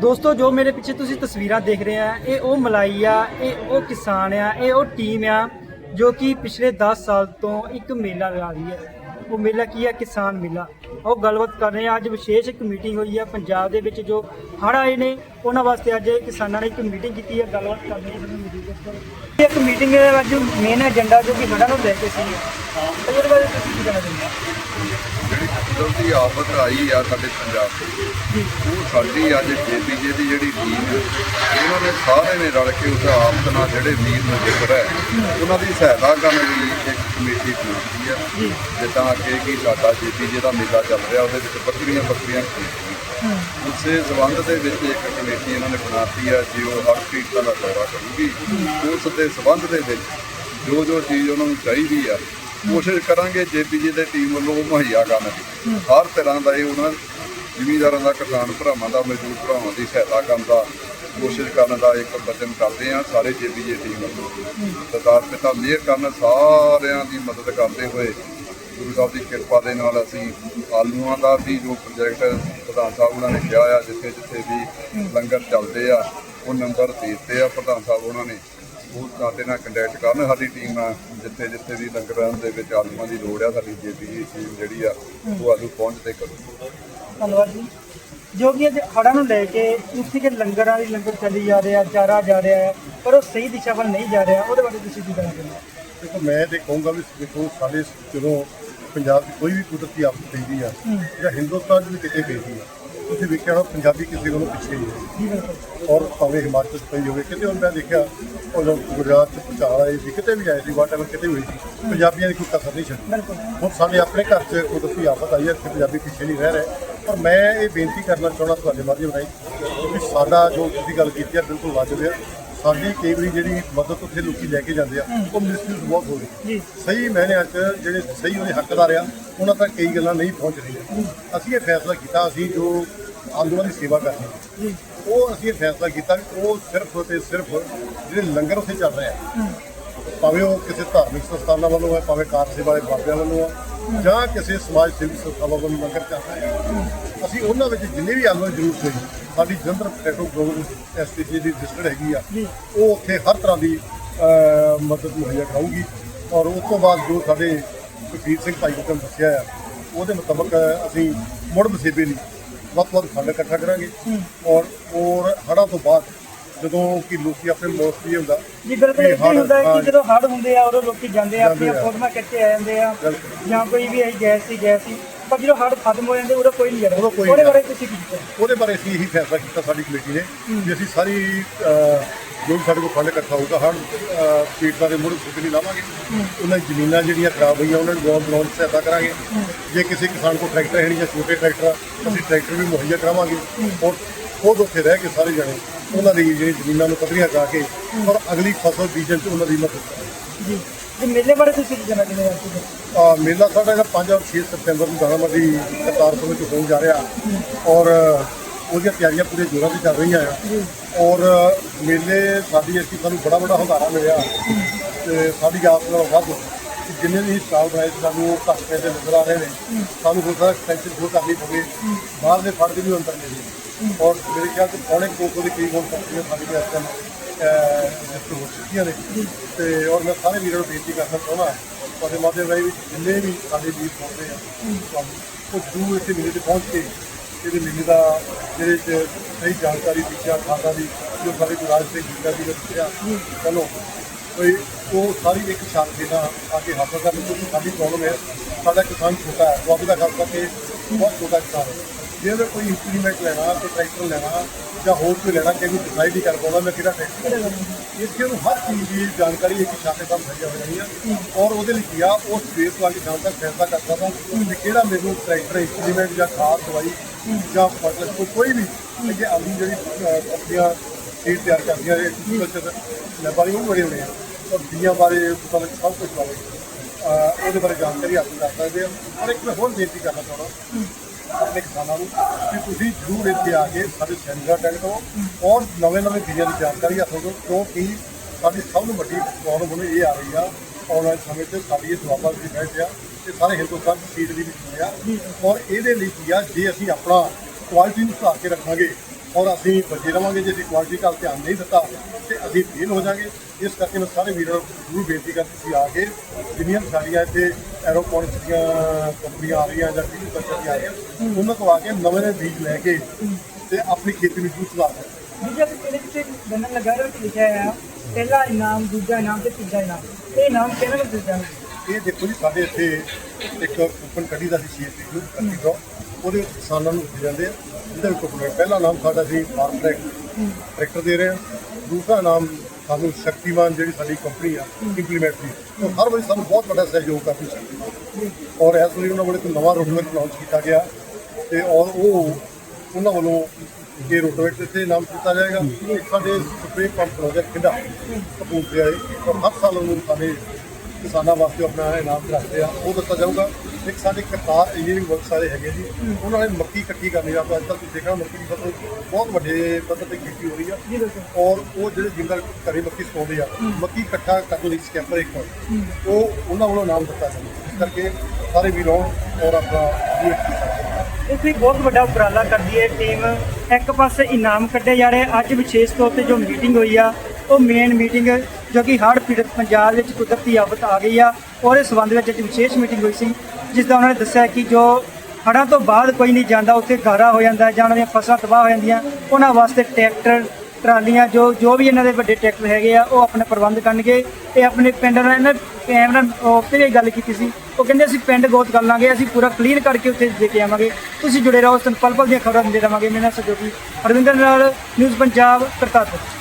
ਦੋਸਤੋ, ਜੋ ਮੇਰੇ ਪਿੱਛੇ ਤੁਸੀਂ ਤਸਵੀਰਾਂ ਦੇਖ ਰਹੇ ਆ, ਇਹ ਉਹ ਮਲਾਈ ਆ, ਇਹ ਉਹ ਕਿਸਾਨ ਆ, ਇਹ ਉਹ ਟੀਮ ਆ, ਜੋ ਕਿ ਪਿਛਲੇ 10 ਸਾਲ ਤੋਂ ਇੱਕ ਮੇਲਾ ਲਗਾ ਰਹੀ ਹੈ। ਉਹ ਮੇਲਾ ਕੀ ਹੈ ਕਿਸਾਨ ਮੇਲਾ। ਉਹ ਗੱਲਬਾਤ ਕਰ ਰਹੇ ਆ, ਅੱਜ ਵਿਸ਼ੇਸ਼ ਇੱਕ ਮੀਟਿੰਗ ਹੋਈ ਹੈ ਪੰਜਾਬ ਦੇ ਵਿੱਚ, ਜੋ ਹੜ੍ਹ ਆਏ ਨੇ, ਉਹਨਾਂ ਵਾਸਤੇ ਅੱਜ ਕਿਸਾਨਾਂ ਨੇ ਇੱਕ ਮੀਟਿੰਗ ਕੀਤੀ ਹੈ ਗੱਲਬਾਤ ਕਰਨੀ ਹੈ ਤੁਹਾਨੂੰ ਇੱਕ ਮੀਟਿੰਗ ਹੈ ਅੱਜ ਮੇਨ ਏਜੰਡਾ ਜੋ ਕਿ ਹੜ੍ਹਾਂ ਨੂੰ ਲੈ ਕੇ ਸੀ। ਉਹਦੇ ਬਾਰੇ ਤੁਸੀਂ ਕੀ ਕਹਿਣਾ ਚਾਹੁੰਦੇ ਹੋ? ਕੁਦਰਤੀ ਆਫਤ ਆਈ ਆ ਸਾਡੇ ਪੰਜਾਬ ਤੇ। ਉਹ ਸਾਡੀ ਅੱਜ ਜੇਪੀਜੇ ਦੀ ਜਿਹੜੀ ਟੀਮ ਹੈ ਇਹਨਾਂ ਨੇ ਸਾਰੇ ਨੇ ਰਲ ਕੇ ਉਸ ਆਫਤ ਨਾਲ ਜਿਹੜੇ ਵੀਰ ਮੁਜਰ ਹੈ ਉਹਨਾਂ ਦੀ ਸਹਾਇਤਾ ਕਰਨ ਲਈ ਇੱਕ ਕਮੇਟੀ ਬਣਾਈ ਹੈ ਜਿੱਦਾਂ ਅੱਗੇ ਕੀ ਸਾਡਾ ਜੇਪੀਜੇ ਦਾ ਮੇਲਾ ਚੱਲ ਰਿਹਾ ਉਹਦੇ ਵਿੱਚ ਬੱਕਰੀਆਂ ਬੱਕਰੀਆਂ ਉਸੇ ਸਬੰਧ ਦੇ ਵਿੱਚ ਇੱਕ ਕਮੇਟੀ ਇਹਨਾਂ ਨੇ ਬਣਾਤੀ ਹੈ ਜੇ ਉਹ ਹਰ ਪੀੜਤਾਂ ਦਾ ਦੌਰਾ ਕਰੂਗੀ ਉਸ ਦੇ ਸਬੰਧ ਦੇ ਵਿੱਚ ਜੋ ਜੋ ਚੀਜ਼ ਉਹਨਾਂ ਨੂੰ ਚਾਹੀਦੀ ਆ ਕੋਸ਼ਿਸ਼ ਕਰਾਂਗੇ ਜੇਪੀਜੀ ਦੇ ਟੀਮ ਵੱਲੋਂ ਉਹ ਮੁਹੱਈਆ ਕਰਨ ਦੀ। ਹਰ ਤਰ੍ਹਾਂ ਦਾ ਇਹ ਉਹਨਾਂ ਜ਼ਿਮੀਂਦਾਰਾਂ ਦਾ ਕਿਸਾਨ ਭਰਾਵਾਂ ਦਾ, ਮਜ਼ਦੂਰ ਭਰਾਵਾਂ ਦੀ ਸਹਾਇਤਾ ਕਰਨ ਦਾ ਕੋਸ਼ਿਸ਼ ਕਰਨ ਦਾ ਇੱਕ ਵਚਨ ਕਰਦੇ ਆ ਸਾਰੇ ਜੇਪੀਜੀ ਟੀਮ ਵੱਲੋਂ। ਸਰਦਾਰ ਪਿਤਾ ਮਿਹਰ ਕਰਨ ਸਾਰਿਆਂ ਦੀ ਮਦਦ ਕਰਦੇ ਹੋਏ ਗੁਰੂ ਸਾਹਿਬ ਦੀ ਕਿਰਪਾ ਦੇ ਨਾਲ ਅਸੀਂ ਆਲੂਆਂ ਦਾ ਵੀ ਜੋ ਪ੍ਰੋਜੈਕਟ ਪ੍ਰਧਾਨ ਸਾਹਿਬ ਉਹਨਾਂ ਨੇ ਕਿਹਾ ਆ ਜਿੱਥੇ ਜਿੱਥੇ ਵੀ ਲੰਗਰ ਚੱਲਦੇ ਆ, ਉਹ ਨੰਬਰ ਦੇ ਦਿੱਤੇ ਆ। ਪ੍ਰਧਾਨ ਸਾਹਿਬ ਉਹਨਾਂ ਨੇ ਉਹ ਸਾਡੇ ਨਾਲ ਕੰਟੈਕਟ ਕਰਨ। ਸਾਡੀ ਟੀਮ ਨਾਲ ਜਿੱਥੇ ਜਿੱਥੇ ਵੀ ਲੰਗਰਾਂ ਦੇ ਵਿੱਚ ਆਲੂਆਂ ਦੀ ਲੋੜ ਆ ਸਾਡੀ ਜੇਪੀਜੀ ਟੀਮ ਜਿਹੜੀ ਆ ਉਹ ਆਲੂ ਪਹੁੰਚਦੇ ਕਰੂ। ਧੰਨਵਾਦ ਜੀ। ਜੋ ਕਿ ਅੱਜ ਹੜ੍ਹਾਂ ਨੂੰ ਲੈ ਕੇ ਇੱਥੇ ਕਿ ਲੰਗਰਾਂ ਦੀ ਲੰਗਰ ਚੱਲੀ ਜਾ ਰਿਹਾ ਚਾਰਾ ਜਾ ਰਿਹਾ ਹੈ ਪਰ ਉਹ ਸਹੀ ਦਿਸ਼ਾ ਵੱਲ ਨਹੀਂ ਜਾ ਰਿਹਾ ਉਹਦੇ ਬਾਰੇ ਤੁਸੀਂ ਕੀ ਕਹਿਣਾ ਚਾਹੁੰਦੇ ਹੋ? ਦੇਖੋ ਮੈਂ ਤੇ ਕਹੂੰਗਾ ਵੀ ਦੇਖੋ ਸਾਡੇ ਜਦੋਂ ਪੰਜਾਬ ਦੀ ਕੋਈ ਵੀ ਕੁਦਰਤੀ ਆਫਤ ਪੈਂਦੀ ਆ ਜਾਂ ਹਿੰਦੁਸਤਾਨ ਵੀ ਕਿਤੇ ਪੈਂਦੀ ਆ ਤੁਸੀਂ ਵੇਖਿਆ ਹੋਣਾ ਪੰਜਾਬੀ ਕਿਸੇ ਕੋਲੋਂ ਪਿੱਛੇ ਨਹੀਂ ਹੈ। ਬਿਲਕੁਲ ਔਰ ਭਾਵੇਂ ਹਿਮਾਚਲ 'ਚ ਪਈ ਹੋਵੇ ਕਿਤੇ ਹੁਣ ਮੈਂ ਦੇਖਿਆ ਉਹ ਲੋਕ ਗੁਜਰਾਤ 'ਚ ਭੁਚਾਲ ਆਏ ਸੀ ਕਿਤੇ ਵੀ ਆਏ ਸੀ ਵਾਟਐਵਰ ਕਿਤੇ ਹੋਈ ਸੀ ਪੰਜਾਬੀਆਂ ਦੀ ਕੋਈ ਕਸਰ ਨਹੀਂ ਛੱਡੀ। ਹੁਣ ਸਾਡੇ ਆਪਣੇ ਘਰ 'ਚ ਕੁਦਰਤੀ ਆਫਤ ਆਈ ਹੈ ਕਿ ਪੰਜਾਬੀ ਪਿੱਛੇ ਨਹੀਂ ਰਹਿ ਰਹੇ। ਪਰ ਮੈਂ ਇਹ ਬੇਨਤੀ ਕਰਨਾ ਚਾਹੁੰਦਾ ਤੁਹਾਡੇ ਮਾਧਿਅਮ ਰਾਹੀਂ ਕਿ ਸਾਡਾ ਜੋ ਤੁਸੀਂ ਗੱਲ ਕੀਤੀ ਹੈ ਬਿਲਕੁਲ ਵਾਜਬ ਹੈ। ਸਾਡੀ ਕਈ ਵਾਰੀ ਜਿਹੜੀ ਮਦਦ ਉੱਥੇ ਲੋਕੀ ਲੈ ਕੇ ਜਾਂਦੇ ਆ ਉਹ ਮਿਸਯੂਜ਼ ਬਹੁਤ ਹੋ ਰਹੀ ਜੀ। ਸਹੀ ਮਾਇਨਿਆਂ 'ਚ ਜਿਹੜੇ ਸਹੀ ਉਹਦੇ ਹੱਕਦਾਰ ਆ ਉਹਨਾਂ ਤੱਕ ਕਈ ਗੱਲਾਂ ਨਹੀਂ ਪਹੁੰਚ ਰਹੀਆਂ। ਅਸੀਂ ਇਹ ਫੈਸਲਾ ਕੀਤਾ ਅਸੀਂ ਜੋ ਆਲੂਆਂ ਦੀ ਸੇਵਾ ਕਰਨੀ ਹੈ। ਉਹ ਅਸੀਂ ਇਹ ਫੈਸਲਾ ਕੀਤਾ ਕਿ ਉਹ ਸਿਰਫ ਤੇ ਸਿਰਫ ਜਿਹੜੇ ਲੰਗਰ ਉੱਥੇ ਚੱਲ ਰਹੇ ਆ ਭਾਵੇਂ ਉਹ ਕਿਸੇ ਧਾਰਮਿਕ ਸੰਸਥਾਨਾਂ ਵੱਲੋਂ ਹੈ ਭਾਵੇਂ ਕਾਰ ਸੇਵਾ ਦੇ ਬਾਬਿਆਂ ਵੱਲੋਂ ਆ ਜਾਂ ਕਿਸੇ ਸਮਾਜ ਸੇਵੀ ਸੰਸਥਾਵਾਂ ਵੱਲੋਂ ਲੰਗਰ ਚੱਲ ਰਿਹਾ ਹੈ ਅਸੀਂ ਉਹਨਾਂ ਵਿੱਚ ਜਿੰਨੇ ਵੀ ਆਲੂਆਂ ਦੀ ਜ਼ਰੂਰਤ ਹੋਈ ਸਾਡੀ ਜਲੰਧਰ ਪੋਟੈਟੋ ਗਰੋਵਰ ਐਸਟੀਜੀ ਦੀ ਰਜਿਸਟਰਡ ਹੈਗੀ ਆ। ਉਹ ਉੱਥੇ ਹਰ ਤਰ੍ਹਾਂ ਦੀ ਮਦਦ ਮੁਹੱਈਆ ਕਰਾਊਗੀ। ਔਰ ਉਸ ਤੋਂ ਬਾਅਦ ਜੋ ਸਾਡੇ ਸੁਖਬੀਰ ਸਿੰਘ ਭਾਈ ਨੇ ਦੱਸਿਆ ਆ ਉਹਦੇ ਮੁਤਾਬਕ ਅਸੀਂ ਮੁੜ ਵਸੇਬੇ ਲਈ ਵੱਧ ਵੱਧ ਫੰਡ ਇਕੱਠਾ ਕਰਾਂਗੇ ਔਰ ਔਰ ਹੜ੍ਹਾਂ ਤੋਂ ਬਾਅਦ ਜਦੋਂ ਕਿ ਲੋਕੀ ਆਪਣੇ ਮੋਸਟਲੀ ਹੁੰਦਾ ਜੀ ਬਿਲਕੁਲ ਇਹ ਹੁੰਦਾ ਕਿ ਜਦੋਂ ਹੜ੍ਹ ਹੁੰਦੇ ਆ ਉਦੋਂ ਲੋਕੀ ਜਾਂਦੇ ਆ ਆਪਣੀਆਂ। ਫੋਟੋਆਂ ਖਿੱਚ ਕੇ ਆ ਜਾਂਦੇ ਆ। ਜਾਂ ਕੋਈ ਵੀ ਇਹ ਗੈਸ ਸੀ ਗੈਸ ਸੀ ਪਰ ਜਦੋਂ ਹੜ੍ਹ ਖਤਮ ਹੋ ਜਾਂਦੇ ਉਦੋਂ ਕੋਈ ਨਹੀਂ ਉਦੋਂ ਕੋਈ ਉਹਦੇ ਬਾਰੇ ਤੁਸੀਂ ਕੀ ਕੀਤਾ ਉਹਦੇ ਬਾਰੇ ਅਸੀਂ ਇਹੀ ਫੈਸਲਾ ਕੀਤਾ ਸਾਡੀ ਕਮੇਟੀ ਨੇ ਕਿ ਅਸੀਂ ਸਾਰੀ ਅਹ, ਜੋ ਵੀ ਸਾਡੇ ਕੋਲ ਫੰਡ ਇਕੱਠਾ ਹੋਊਗਾ ਹਰ ਪੀੜਤਾਂ ਦੇ ਮੁੜ ਸੁੱਕ ਨਹੀਂ ਲਾਵਾਂਗੇ। ਉਹਨਾਂ ਦੀ ਜ਼ਮੀਨਾਂ ਜਿਹੜੀਆਂ ਖਰਾਬ ਹੋਈਆਂ ਉਹਨਾਂ ਨੂੰ ਗੌਰ ਬਣਾਉਣ ਦੀ ਸਹਾਇਤਾ ਕਰਾਂਗੇ। ਜੇ ਕਿਸੇ ਕਿਸਾਨ ਕੋਲ ਟਰੈਕਟਰ ਹੈ ਨਹੀਂ ਜਾਂ ਛੋਟੇ ਟਰੈਕਟਰ ਆ, ਅਸੀਂ ਟਰੈਕਟਰ ਵੀ ਮੁਹੱਈਆ ਕਰਾਵਾਂਗੇ। ਔਰ ਖੁਦ ਉੱਥੇ ਰਹਿ ਕੇ ਸਾਰੇ ਜਣੇ ਉਹਨਾਂ ਦੀ ਜਿਹੜੀ ਜ਼ਮੀਨਾਂ ਨੂੰ ਪੱਧਰੀਆਂ ਕਰਾ ਕੇ ਔਰ ਅਗਲੀ ਫਸਲ ਬੀਜਣ 'ਚ ਉਹਨਾਂ ਦੀ ਮਦਦ ਕਰਾਂਗੇ। ਜੀ। ਤੇ ਮੇਲੇ ਬਾਰੇ ਤੁਸੀਂ ਕੀ ਕਹਿਣਾ ਚਾਹੁੰਦੇ ਹੋ ਅੱਜ ਦੇ? ਆ ਮੇਲਾ ਸਾਡਾ ਜਿਹੜਾ 5 ਔਰ 6 ਸਤੰਬਰ ਨੂੰ ਦਾਣਾਮੰਡੀ ਕਰਤਾਰਪੁਰ ਵਿੱਚ ਹੋਣ ਜਾ ਰਿਹਾ। ਔਰ ਉਹਦੀਆਂ ਤਿਆਰੀਆਂ ਪੂਰੇ ਜ਼ੋਰਾਂ ਤੇ ਚੱਲ ਰਹੀਆਂ ਆ। ਔਰ ਮੇਲੇ ਸਾਡੀ ਅਸੀਂ ਸਾਨੂੰ ਬੜਾ ਬੜਾ ਹੁੰਗਾਰਾ ਮਿਲਿਆ ਤੇ ਸਾਡੀ ਆਸ ਨਾਲ ਵੱਧ ਕਿ ਜਿੰਨੇ ਵੀ ਸਟਾਲ ਬਣਾਏ ਸੀ ਸਾਨੂੰ ਉਹ ਘੱਟ ਪੈਸੇ ਨਜ਼ਰ ਆ ਰਹੇ ਨੇ। ਸਾਨੂੰ ਹੋ ਸਕਦਾ ਐਕਸਪੈਂਸ਼ਨ ਹੋਰ ਕਰਨੀ ਪਵੇ। ਬਾਹਰ ਦੇ ਫੜ ਦੇ ਵੀ ਅੰਦਰ ਮਿਲੇ। ਔਰ ਮੇਰੇ ਖਿਆਲ ਚ ਪੌਣੇ ਕੁ ਕੋਲ ਦੇ ਕਰੀਬ ਹੁਣ ਕੰਪਨੀਆਂ ਸਾਡੀ ਦੇ ਇਸ ਟਾਈਮ ਰਜਿਸਟਰ ਹੋ ਚੁੱਕੀਆਂ ਨੇ ਤੇ ਔਰ ਮੈਂ ਸਾਰੇ ਵੀਰਾਂ ਨੂੰ ਬੇਨਤੀ ਕਰਨਾ ਚਾਹੁੰਦਾ ਤੁਹਾਡੇ ਮਾਧਿਅਮ ਰਾਹੀਂ ਵੀ ਜਿੰਨੇ ਵੀ ਸਾਡੇ ਵੀਰ ਪਹੁੰਚਦੇ ਆ, ਤੁਹਾਨੂੰ ਉਹ ਜ਼ਰੂਰ ਇੱਥੇ ਮੇਲੇ ਤੇ ਪਹੁੰਚ ਕੇ ਇਹਦੇ ਮੇਲੇ ਦਾ ਜਿਹਦੇ ਚ ਸਹੀ ਜਾਣਕਾਰੀ ਦਿੱਤੀ ਆ ਖਾਤਾ ਦੀ, ਜੋ ਸਾਡੇ ਗੁਰਾਜ ਸਿੰਘ ਜੀਤਾ ਜੀ ਨੇ ਦੱਸਿਆ ਚਲੋ ਕੋਈ ਉਹ ਸਾਰੀ ਇੱਕ ਸ਼ਾਂਤੀ ਨਾਲ ਆ ਕੇ ਹਾਸਲ ਕਰਨ ਕਿਉਂਕਿ ਸਾਡੀ ਪ੍ਰੋਬਲਮ ਹੈ। ਸਾਡਾ ਕਿਸਾਨ ਛੋਟਾ ਹੈ, ਉਹ ਦਾ ਖਾਸ ਕਰਕੇ ਬਹੁਤ ਛੋਟਾ ਕਿਸਾਨ ਹੈ। ਜੇ ਉਹਦਾ ਕੋਈ ਇੰਪਲੀਮੈਂਟ ਲੈਣਾ ਕੋਈ ਟਰੈਕਟਰ ਲੈਣਾ ਜਾਂ ਹੋਰ ਕੋਈ ਲੈਣਾ ਕਿ ਵੀ ਡਿਸਾਈਡ ਹੀ ਕਰ ਪਾਉਂਦਾ ਮੈਂ ਕਿਹੜਾ ਟਰੈਕਟਰ ਲੈਣਾ। ਇੱਥੇ ਉਹਨੂੰ ਹਰ ਚੀਜ਼ ਦੀ ਜਾਣਕਾਰੀ ਇੱਕ ਛਾਤੇ ਕੰਮ ਭਈਆ ਹੋ ਜਾਣੀ ਆ ਔਰ ਉਹਦੇ ਲਈ ਕੀ ਆ ਉਹ ਸਪੇਸ ਤੋਂ ਕੇ ਸ਼ਾਮ ਤੱਕ ਫੈਸਲਾ ਕਰ ਸਕਦਾ ਕਿ ਕਿਹੜਾ ਮੈਨੂੰ ਟਰੈਕਟਰ ਇੰਪਲੀਮੈਂਟ ਜਾਂ ਖਾਦ ਦਵਾਈ ਜਾਂ ਫਸਲ ਕੋਈ ਵੀ। ਕਿ ਆਲੂ ਜਿਹੜੀ ਅਹ, ਆਪਣੀਆਂ ਸੀਡ ਤਿਆਰ ਕਰਦੀਆਂ ਨੇ ਐਗਰੀਕਲਚਰ ਲੈਬਾਰੀ ਉਹ ਬੜੇ ਹੋਣੇ ਆ। ਔਰ ਬੀਆਂ ਬਾਰੇ ਪਤਾ ਲੱਗ ਸਭ ਕੁਝ ਬਾਰੇ ਉਹਦੇ ਬਾਰੇ ਜਾਣਕਾਰੀ ਹਾਸਲ ਕਰ ਸਕਦੇ ਆ। ਔਰ ਇੱਕ ਮੈਂ ਹੋਰ ਬੇਨਤੀ ਕਰਨਾ ਚਾਹੁੰਦਾ। ਆਪਣੇ ਕਿਸਾਨਾਂ ਨੂੰ ਕਿ ਤੁਸੀਂ ਜ਼ਰੂਰ ਇੱਥੇ ਆ ਕੇ ਸਾਡੇ ਸੈਂਟਰ ਅਟੈਂਡ ਕਰੋ ਔਰ ਨਵੇਂ ਨਵੇਂ ਬੀਜਾਂ ਦੀ ਜਾਣਕਾਰੀ ਹਾਸਲ ਕਰੋ ਕਿਉਂਕਿ ਸਾਡੀ ਸਭ ਤੋਂ ਵੱਡੀ ਪ੍ਰੋਬਲਮ ਹੁਣ ਇਹ ਆ ਰਹੀ ਆ, ਆਉਣ ਵਾਲੇ ਸਮੇਂ 'ਚ ਸਾਡੀ ਇਹ ਦੁਆਬਾ ਦੀ ਬੈਠ ਆ, ਤੇ ਸਾਰੇ ਹਿੰਦੁਸਤਾਨ ਸੀਟ ਦੀ ਵੀ ਹੋਇਆ ਔਰ ਇਹਦੇ ਲਈ ਕੀ ਆ, ਜੇ ਅਸੀਂ ਆਪਣਾ ਕੁਆਲਿਟੀ ਨੂੰ ਸੁਧਾਰ ਕੇ ਰੱਖਾਂਗੇ ਔਰ ਅਸੀਂ ਬਚੇ ਰਵਾਂਗੇ ਜੇ ਅਸੀਂ ਕੁਆਲਿਟੀ ਵੱਲ ਧਿਆਨ ਨਹੀਂ ਦਿੱਤਾ, ਤੇ ਅਸੀਂ ਫੇਲ ਹੋ ਜਾਾਂਗੇ। ਇਸ ਕਰਕੇ ਮੈਂ ਸਾਰੇ ਵੀਰਾਂ ਨੂੰ ਜ਼ਰੂਰ ਬੇਨਤੀ ਕਰ ਤੁਸੀਂ ਆ ਕੇ ਜਿੰਨੀਆਂ ਸਾਡੀਆਂ ਇੱਥੇ ਐਰੋਪੋਨਿਕਸ ਦੀਆਂ ਕੰਪਨੀਆਂ ਆ ਰਹੀਆਂ ਜਾਂ ਕਿਸੇ ਤਰ੍ਹਾਂ ਦੀਆਂ ਆ ਰਹੀਆਂ ਉਹਨਾਂ ਤੋਂ ਆ ਕੇ ਨਵੇਂ ਨਵੇਂ ਬੀਜ ਲੈ ਕੇ ਤੇ ਆਪਣੀ ਖੇਤੀ ਨੂੰ ਸੁਧਾਰ ਕਰੋ ਦੂਜਾ ਇਹਦੇ ਵਿੱਚ ਬੰਨਣ ਲੱਗਾ ਰਿਹਾ ਕਿ ਲਿਖਿਆ ਹੈ ਪਹਿਲਾ ਇਨਾਮ ਦੂਜਾ ਇਨਾਮ ਤੇ ਤੀਜਾ ਇਨਾਮ। ਇਹ ਇਨਾਮ ਕਿਹਨਾਂ ਨੂੰ ਦਿੱਤਾ ਹੈ ਇਹ ਦੇਖੋ ਜੀ ਸਾਡੇ ਇੱਥੇ ਇੱਕ ਕੂਪਨ ਕੱਢੀ ਦਾ ਸੀ ਸੀਐਸਟੀ ਨੂੰ ਕੱਢੀ ਦੋ। ਉਹਦੇ ਵਿੱਚ ਕਿਸਾਨਾਂ ਨੂੰ ਦਿੱਤੇ ਜਾਂਦੇ ਆ। ਜਿਹਦਾ ਕੂਪਨ ਪਹਿਲਾ ਨਾਮ ਸਾਡਾ ਸੀ ਫਾਰਮ ਟਰੈਕ ਟਰੈਕਟਰ ਦੇ ਰਹੇ ਆ। ਦੂਸਰਾ ਨਾਮ ਸਾਨੂੰ ਸ਼ਕਤੀਮਾਨ ਜਿਹੜੀ ਸਾਡੀ ਕੰਪਨੀ ਆ ਇੰਪਲੀਮੈਂਟ ਦੀ। ਉਹ ਹਰ ਵਾਰੀ ਸਾਨੂੰ ਬਹੁਤ ਵੱਡਾ ਸਹਿਯੋਗ ਕਰਦੀ ਸੀ ਔਰ ਇਸ ਵਾਰੀ ਉਹਨਾਂ ਵੱਲੋਂ ਇੱਕ ਨਵਾਂ ਰੋਡਵੇਟ ਲਾਂਚ ਕੀਤਾ ਗਿਆ ਤੇ ਔਰ ਉਹ ਉਹਨਾਂ ਵੱਲੋਂ ਇਹ ਰੋਟੋਵੇਟ ਤੇ ਨਾਮ ਦਿੱਤਾ ਜਾਏਗਾ। ਇੱਕ ਸਾਡੇ ਸਪਰੇ ਪੰਪ ਪ੍ਰੋਜੈਕਟ ਕਿੰਦਾ ਕਪੂਰਥਲੇ ਵਾਲੇ, ਔਰ ਹਰ ਸਾਲ ਉਹਨੂੰ ਸਾਡੇ ਕਿਸਾਨਾਂ ਵਾਸਤੇ ਆਪਣਾ ਇਨਾਮ ਰੱਖਦੇ ਆ। ਉਹ ਦਿੱਤਾ ਜਾਊਗਾ ਇੱਕ ਸਾਡੇ ਕਰਤਾਰ ਇੰਜੀਨੀਅਰਿੰਗ ਵਰਕ ਸਾਰੇ ਹੈਗੇ ਜੀ। ਉਹਨਾਂ ਨੇ ਮੱਕੀ ਇਕੱਠੀ ਕਰਨੀ ਆ। ਅੱਜ ਤੱਕ ਤੁਸੀਂ ਦੇਖਿਆ ਮੱਕੀ ਦੀ ਫਸਲ ਬਹੁਤ ਵੱਡੇ ਪੱਧਰ ਤੇ ਕੀਤੀ ਹੋ ਰਹੀ ਆ। ਔਰ ਉਹ ਜਿਹੜੇ ਜਿੰਦਰ ਘਰੇ ਮੱਕੀ ਸੁਕਾਉਂਦੇ ਆ ਮੱਕੀ ਇਕੱਠਾ ਕਰਨ ਲਈ ਸਕੈਪਰ ਇੱਕ ਉਹ ਉਹਨਾਂ ਵੱਲੋਂ ਨਾਮ ਦਿੱਤਾ ਜਾਂਦਾ। ਇਸ ਕਰਕੇ ਸਾਰੇ ਵੀਰ ਔਰ ਆਪਣਾ ਇਸ ਬਹੁਤ ਵੱਡਾ ਉਪਰਾਲਾ ਕਰਦੀ ਹੈ ਟੀਮ ਇੱਕ ਪਾਸੇ ਇਨਾਮ ਕੱਢੇ ਜਾ ਰਹੇ ਅੱਜ ਵਿਸ਼ੇਸ਼ ਤੌਰ ਤੇ ਜੋ ਮੀਟਿੰਗ ਹੋਈ ਆ ਉਹ ਮੇਨ ਮੀਟਿੰਗ ਜੋ ਕਿ ਹੜ੍ਹ ਪੀੜਤ ਪੰਜਾਬ ਵਿੱਚ ਕੁਦਰਤੀ ਆਫਤ ਆ ਗਈ ਆ ਉਹਦੇ ਸੰਬੰਧ ਵਿੱਚ ਇੱਕ ਵਿਸ਼ੇਸ਼ ਮੀਟਿੰਗ ਹੋਈ ਸੀ, ਜਿਸ ਦਾ ਉਹਨਾਂ ਨੇ ਦੱਸਿਆ ਕਿ ਜੋ ਹੜ੍ਹਾਂ ਤੋਂ ਬਾਅਦ ਕੋਈ ਨਹੀਂ ਜਾਂਦਾ, ਉੱਥੇ ਗਾਰਾ ਹੋ ਜਾਂਦਾ ਜਾਂ ਉਹਨਾਂ ਦੀਆਂ ਫਸਲਾਂ ਤਬਾਹ ਹੋ ਜਾਂਦੀਆਂ, ਉਹਨਾਂ ਵਾਸਤੇ ਟਰੈਕਟਰ, ਟਰਾਲੀਆਂ, ਜੋ ਜੋ ਵੀ ਇਹਨਾਂ ਦੇ ਵੱਡੇ ਟਰੈਕਟਰ ਹੈਗੇ ਆ, ਉਹ ਆਪਣੇ ਪ੍ਰਬੰਧ ਕਰਨਗੇ। ਇਹ ਆਪਣੇ ਪਿੰਡ ਨਾਲ ਇਹਨਾਂ ਕੈਮਰਾ ਉੱਤੇ ਵੀ ਗੱਲ ਕੀਤੀ ਸੀ। ਉਹ ਕਹਿੰਦੇ, ਅਸੀਂ ਪਿੰਡ ਗੋਤ ਕਰ ਲਾਂਗੇ, ਅਸੀਂ ਪੂਰਾ ਕਲੀਨ ਕਰਕੇ ਉੱਥੇ ਦੇ ਕੇ ਆਵਾਂਗੇ। ਤੁਸੀਂ ਜੁੜੇ ਰਹੋ ਸਾਨੂੰ ਪਲ ਦੀਆਂ ਖਬਰਾਂ ਦਿੰਦੇ ਰਵਾਂਗੇ ਮੇਰੇ ਨਾਲ ਸਹਿਯੋਗੀ ਅਰਵਿੰਦਰ ਨਾਲ, ਨਿਊਜ਼ ਪੰਜਾਬ, ਕਰਤਾਰਪੁਰ।